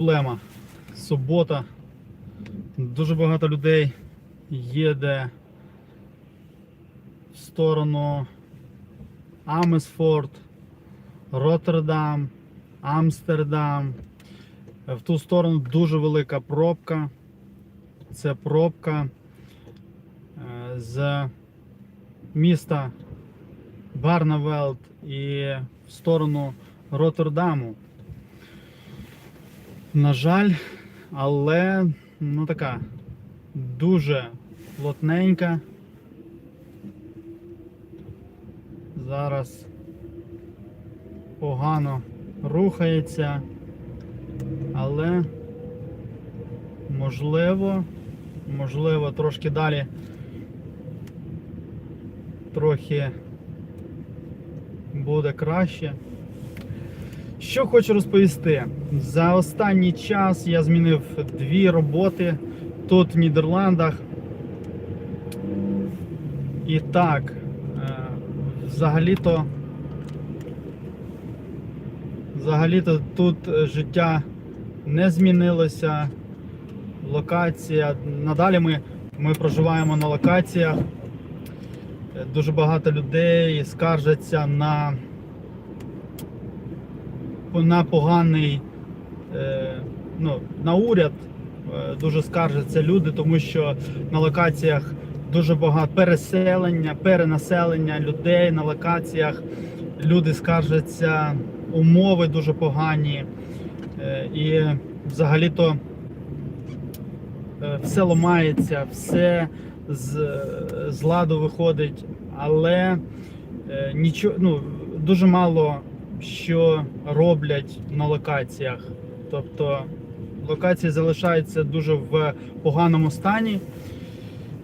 проблема. Субота. Дуже багато людей їде в сторону Амесфорд, Роттердам, Амстердам. В ту сторону дуже велика пробка. Це пробка е, з міста Барнавелд і в сторону Роттердаму. На жаль, але ну така дуже плотненька. Зараз погано рухається, але можливо, можливо, трошки далі трохи буде краще. Що хочу розповісти. За останній час я змінив дві роботи тут в Нідерландах. І так, е, взагалі-то, взагалі-то тут життя не змінилося. Локація. Надалі ми, ми проживаємо на локаціях. Е, Дуже багато людей скаржаться на на поганий е, ну, на уряд е, дуже скаржаться люди, тому що на локаціях дуже багато переселення, перенаселення людей на локаціях. Люди скаржаться, умови дуже погані. Е, і взагалі-то все ламається, все з, з ладу виходить, але нічого, ну, дуже мало що роблять на локаціях. Тобто локації залишаються дуже в поганому стані.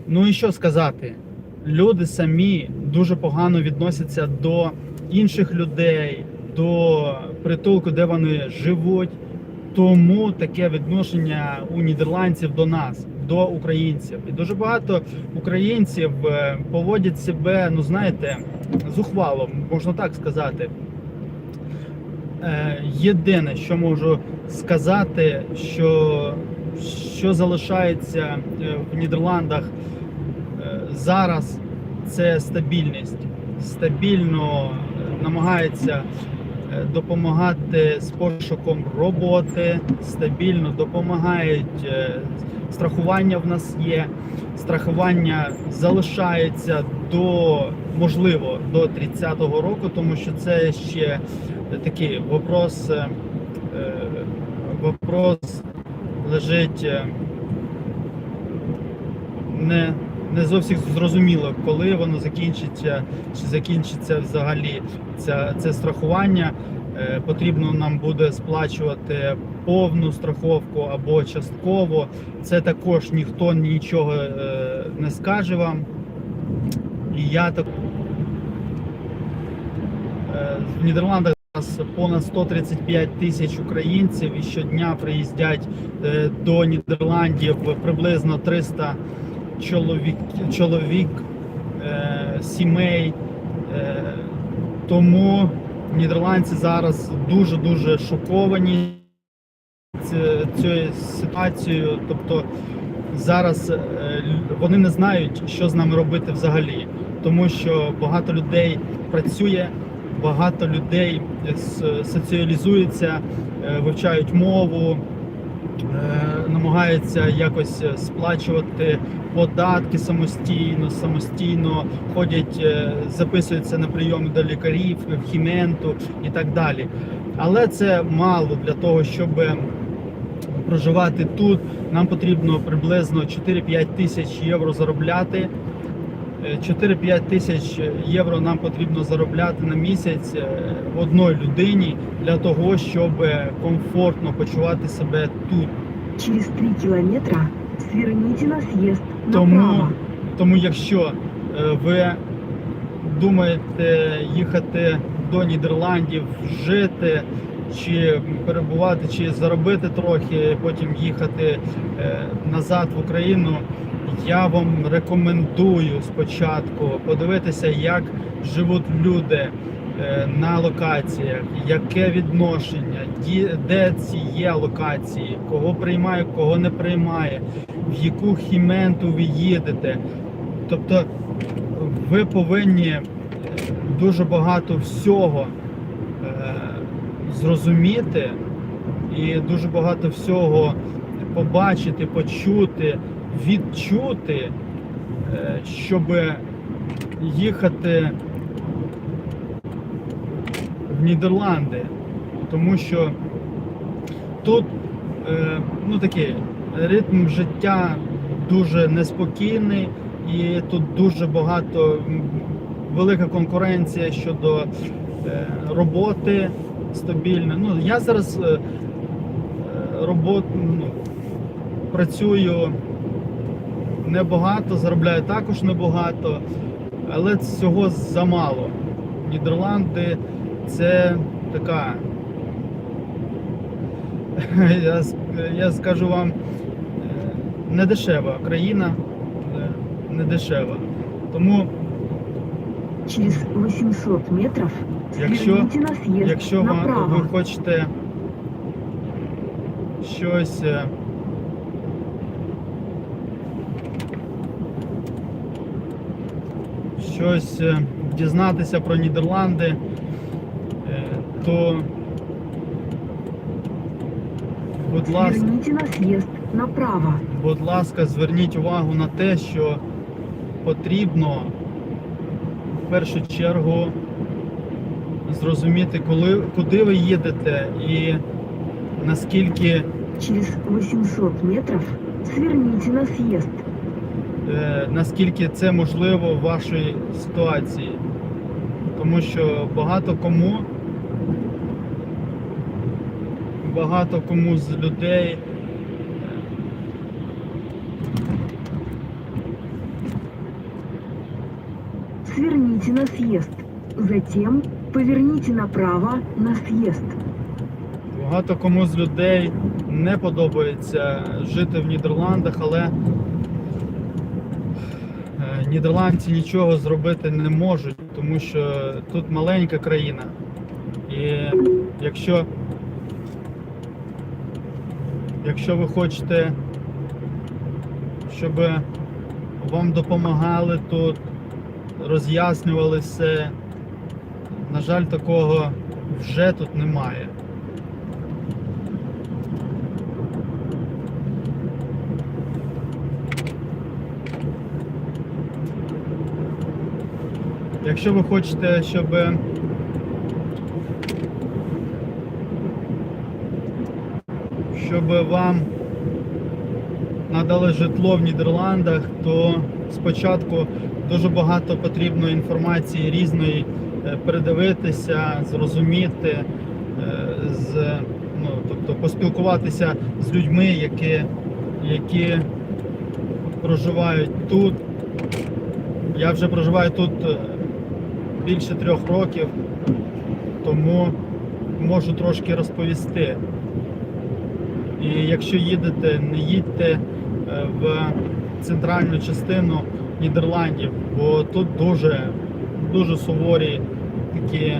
Ну і що сказати? Люди самі дуже погано відносяться до інших людей, до притулку, де вони живуть. Тому таке відношення у нідерландців до нас, до українців. І дуже багато українців е, поводять себе, ну знаєте, зухвало, можна так сказати. Е, Єдине, що можу сказати, що, що залишається е, в Нідерландах е, зараз, це стабільність. Стабільно намагається допомагати з пошуком роботи, стабільно допомагають. Страхування в нас є. Страхування залишається до можливо до 30-го року, тому що це ще такий вопрос, е, е, вопрос лежить е, не, не зовсім зрозуміло, коли воно закінчиться, чи закінчиться взагалі це, це страхування. Е, Потрібно нам буде сплачувати повну страховку або частково. Це також ніхто нічого е, не скаже вам. І я так Е, в Нідерландах зараз понад 135 тисяч українців і щодня приїздять до Нідерландів приблизно 300 чоловік, чоловік сімей. Тому нідерландці зараз дуже дуже шоковані ці- цією ситуацією. Тобто зараз е, вони не знають, що з нами робити взагалі, тому що багато людей працює, багато людей с- соціалізуються, е, вивчають мову, е, намагаються якось сплачувати податки самостійно, самостійно ходять, е, записуються на прийоми до лікарів, в хіменту і так далі. Але це мало для того, щоб проживати тут. Нам потрібно приблизно 4-5 тисяч євро заробляти. Е, 4-5 тисяч євро нам потрібно заробляти на місяць е, одній людині для того, щоб комфортно почувати себе тут. Через 3 километра сверните на съезд Тому, направо. тому якщо е, ви думаєте їхати до Нідерландів, жити чи перебувати, чи заробити трохи, потім їхати е, назад в Україну, я вам рекомендую спочатку подивитися, як живуть люди, е, на локаціях, яке відношення, де ці є локації, кого приймає, кого не приймає, в яку хіменту ви їдете. Тобто ви повинні е, дуже багато всього е, зрозуміти і дуже багато всього побачити, почути, відчути, е, щоб їхати в Нідерланди. Тому що тут е, ну, такий ритм життя дуже неспокійний, і тут дуже багато велика конкуренція щодо е, роботи стабільної. Ну, я зараз робот, ну, працюю небагато, заробляю також небагато, але цього замало. Нідерланди це така. Я, я скажу вам, е, не дешева країна, е, не дешева. Тому, Через 800 метров Якщо- якщо вам, ви хочете щось. Щось е, дізнатися про Нідерланди, е, то будь ласка. Направо. Будь ласка, зверніть увагу на те, що потрібно в першу чергу зрозуміти, коли, куди ви їдете і наскільки, Через 800 метров сверните на съезд. Е, наскільки це можливо в вашій ситуації. Тому що багато кому, багато кому з людей Сверните на съезд. Затем поверните направо на съезд. Багато кому з людей не подобається жити в Нідерландах, але нідерландці нічого зробити не можуть, тому що тут маленька країна. І якщо, якщо ви хочете, щоб вам допомагали тут, роз'яснювали все, на жаль, такого вже тут немає. Якщо ви хочете, щоб щоб вам надали житло в Нідерландах, то спочатку дуже багато потрібно інформації різної е, передивитися, зрозуміти, е, з, ну, тобто поспілкуватися з людьми, які, які проживають тут. Я вже проживаю тут е, більше трьох років, тому можу трошки розповісти. І якщо їдете, не їдьте е, в центральну частину Нідерландів, бо тут дуже, дуже суворі такі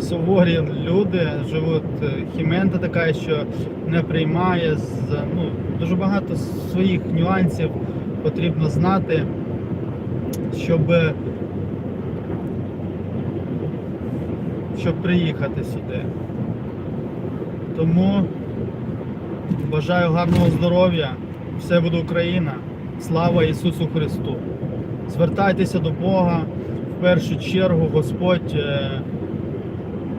суворі люди живуть. Е, Хімента така, що не приймає. Ну, дуже багато своїх нюансів потрібно знати, щоб, щоб приїхати сюди. Тому бажаю гарного здоров'я, все буде Україна, слава Ісусу Христу. Звертайтеся до Бога. В першу чергу Господь е,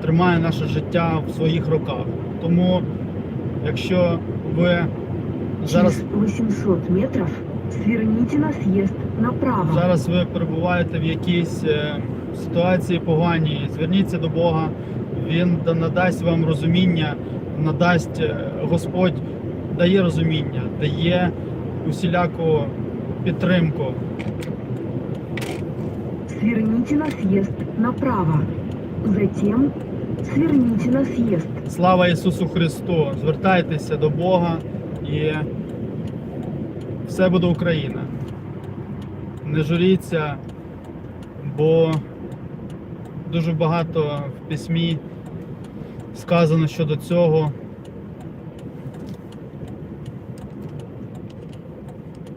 тримає наше життя в своїх руках. Тому, якщо ви зараз 800 метров сверните на съезд направо. Зараз ви перебуваєте в якійсь е, ситуації поганій. Зверніться до Бога, Він надасть вам розуміння, надасть е, Господь дає розуміння, дає усіляку підтримку. Сверните на съезд направо. Затем сверните на съезд. Слава Ісусу Христу! Звертайтеся до Бога і все буде Україна. Не журіться, бо Дуже багато в письмі сказано щодо цього.